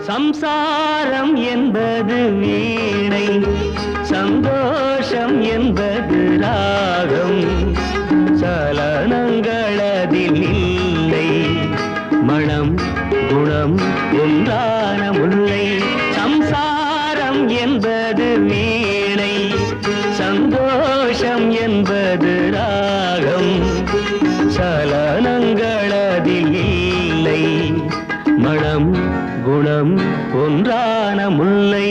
சம்சாரம் என்பது வீணை சந்தோஷம் என்பது ராகம். சலனங்களதில் இல்லை மனம் குணம் ஒன்றான முல்லை சம்சாரம் என்பது வீணை மனம் குணம் ஒன்றான முல்லை.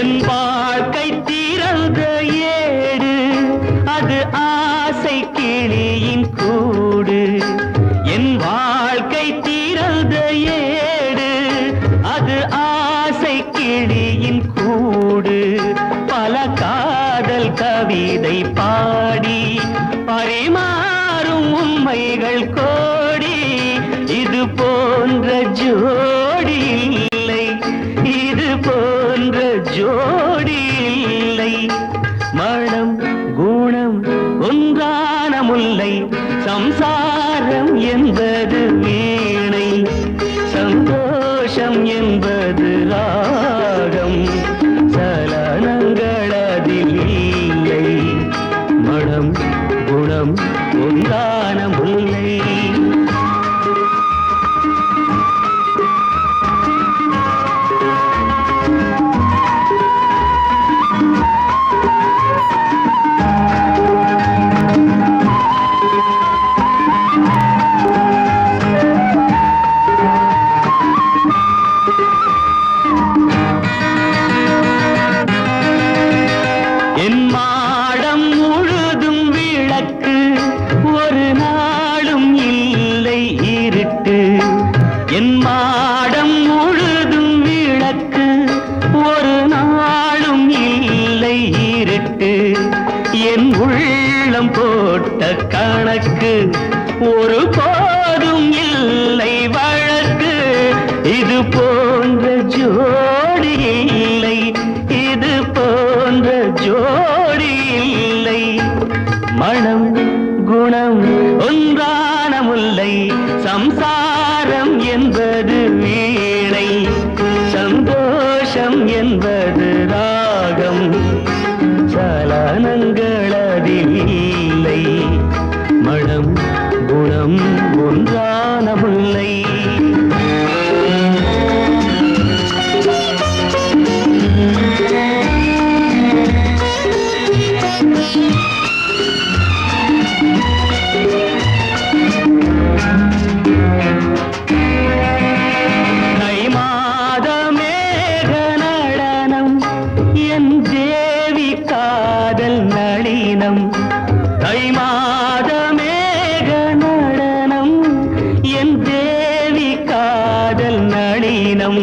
என் வாழ்க்கை திறந்த ஏடு அது ஆசை கிளியின் கூடு. என் வாழ்க்கை ஆசை கிளியின் கூடு. பல காதல் கவிதை பாடி. பரிமாறும் உண்மைகள் கோடி. இது போன்ற ஜோடி இல்லை. இது போன்ற ஜோடி இல்லை. மனம் குணம் ஒன்றான முல்லை சம்சாரம் என்பது வீணை ராகம் சலனங்களதில் இல்லை மனம் குணம் ஒன்றான என் மாடம் முழுதும் விளக்கு ஒரு நாளும் இல்லை இருட்டு. என் உள்ளம் போட்ட கணக்கு ஒரு போதும் இல்லை வழக்கு. இது போன்ற ஜோடி இல்லை இது போன்ற ஜோடி இல்லை. மனம் குணம் ஒன்றான முல்லை சம்சாரம் என்பது ராகம் சலனங்களதில் இல்லை மனம் குணம் ஒன்றான Thank you. தை மாத மேக நடனம் என் தேவி காதல் நளினம்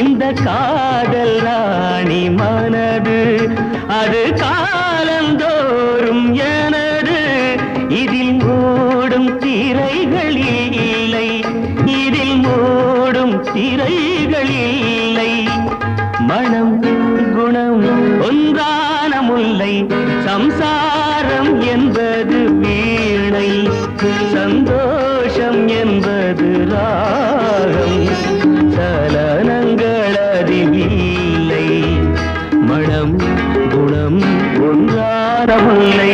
இந்த காதல் ராணி மனது. அது காலந்தோறும் எனது இதில் மூடும் திரைகள் இல்லை இதில் திரைகள் இல்லை. மனம் சந்தோஷம் என்பது ராகம். சலனங்களதில் இல்லை மனம் குணம் ஒன்றாரமில்லை